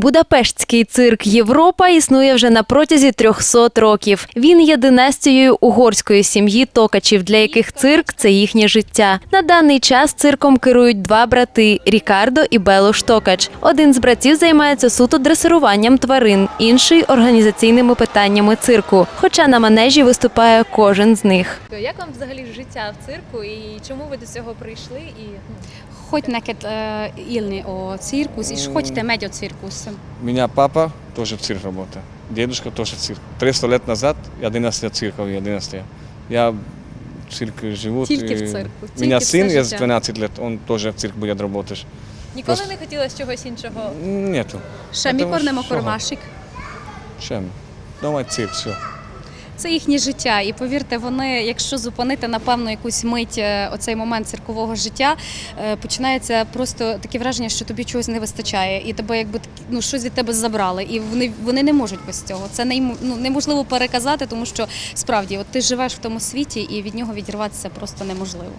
Будапештський цирк Європа існує вже на протязі 300 років. Він є династією угорської сім'ї токачів, для яких цирк це їхнє життя. На даний час цирком керують два брати Рікардо і Белош Токач. Один з братів займається суто дресируванням тварин, інший організаційними питаннями цирку. Хоча на манежі виступає кожен з них. Як вам взагалі життя в цирку і чому ви до цього прийшли? І ну, Hogy neked uh, élni a cirkusz, és hogy te megy? У меня папа тоже в цирк работает. Дедушка тоже в цирк. 300 лет назад 11 лет цирковый, 11 Я в цирке живу. Тільки в цирку, У меня сын, я 12 лет, он тоже в цирк будет работать. ніколи Просто- не хотілося чогось іншого. Нету. Ще що? akar. Чем? Дома цирк, все. Це їхнє життя, і повірте, вони, якщо зупинити напевно якусь мить е, оцей момент циркового життя, е, починається просто таке враження, що тобі чогось не вистачає, і тебе якби ну щось від тебе забрали, і вони, вони не можуть без цього. Це нейм- ну, неможливо переказати, тому що справді, от ти живеш в тому світі, і від нього відірватися просто неможливо.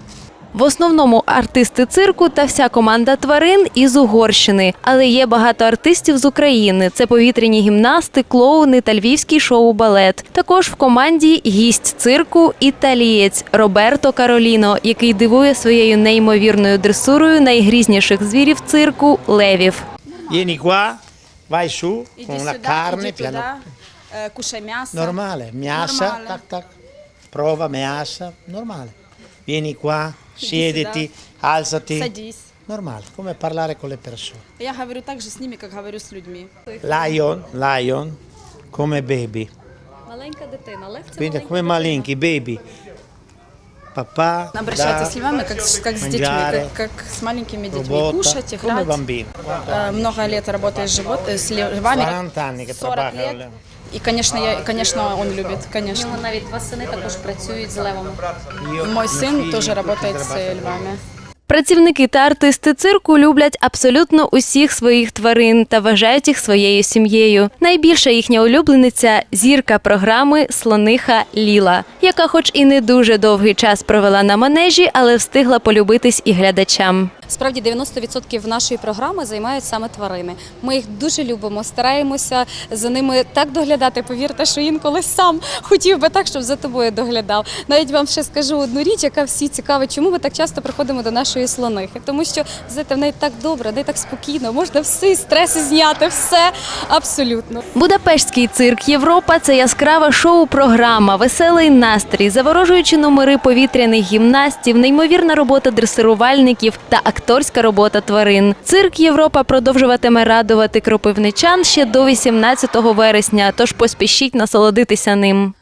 В основному артисти цирку та вся команда тварин із Угорщини, але є багато артистів з України. Це повітряні гімнасти, клоуни та львівський шоу-балет. Також в команді гість цирку італієць Роберто Кароліно, який дивує своєю неймовірною дресурою найгрізніших звірів цирку левів. Piano. туда, э, кушай мясо. Miasa, Normale. tac tac. Prova miasa, normale. Vieni qua, siediti, alzati. Садись. Normale, come parlare con le persone. Я говорю так же с ними, как говорю с людьми. Lion, lion, come baby. Маленька дитина, лев це Quindi маленька come malinchi, baby. Papà, Обращаться да, с львами, как, с- как с детьми, mangiare, как, как с маленькими детьми. работа, Кушать, come играть. bambino. Э, Много лет работаешь с, живот, э, с львами. 40 anni che 40 trabaja con лет. le- И, конечно, я, конечно, он любит, конечно. нього навіть два сини також працюють з левами. Мой mio сын figlio, тоже tutti работает с trabaja- э, львами. Працівники та артисти цирку люблять абсолютно усіх своїх тварин та вважають їх своєю сім'єю. Найбільша їхня улюблениця зірка програми Слониха Ліла, яка, хоч і не дуже довгий час провела на манежі, але встигла полюбитись і глядачам. Справді 90% нашої програми займають саме тварини. Ми їх дуже любимо, стараємося за ними так доглядати. Повірте, що інколи сам хотів би так, щоб за тобою доглядав. Навіть вам ще скажу одну річ, яка всі цікавить, чому ми так часто приходимо до нашої слонихи. Тому що знаєте, в неї так добре, неї так спокійно, можна всі стреси зняти, все абсолютно. Будапештський цирк Європа це яскрава шоу-програма, веселий настрій, заворожуючі номери повітряних гімнастів, неймовірна робота дресирувальників та акторська робота тварин. Цирк Європа продовжуватиме радувати кропивничан ще до 18 вересня. Тож поспішіть насолодитися ним.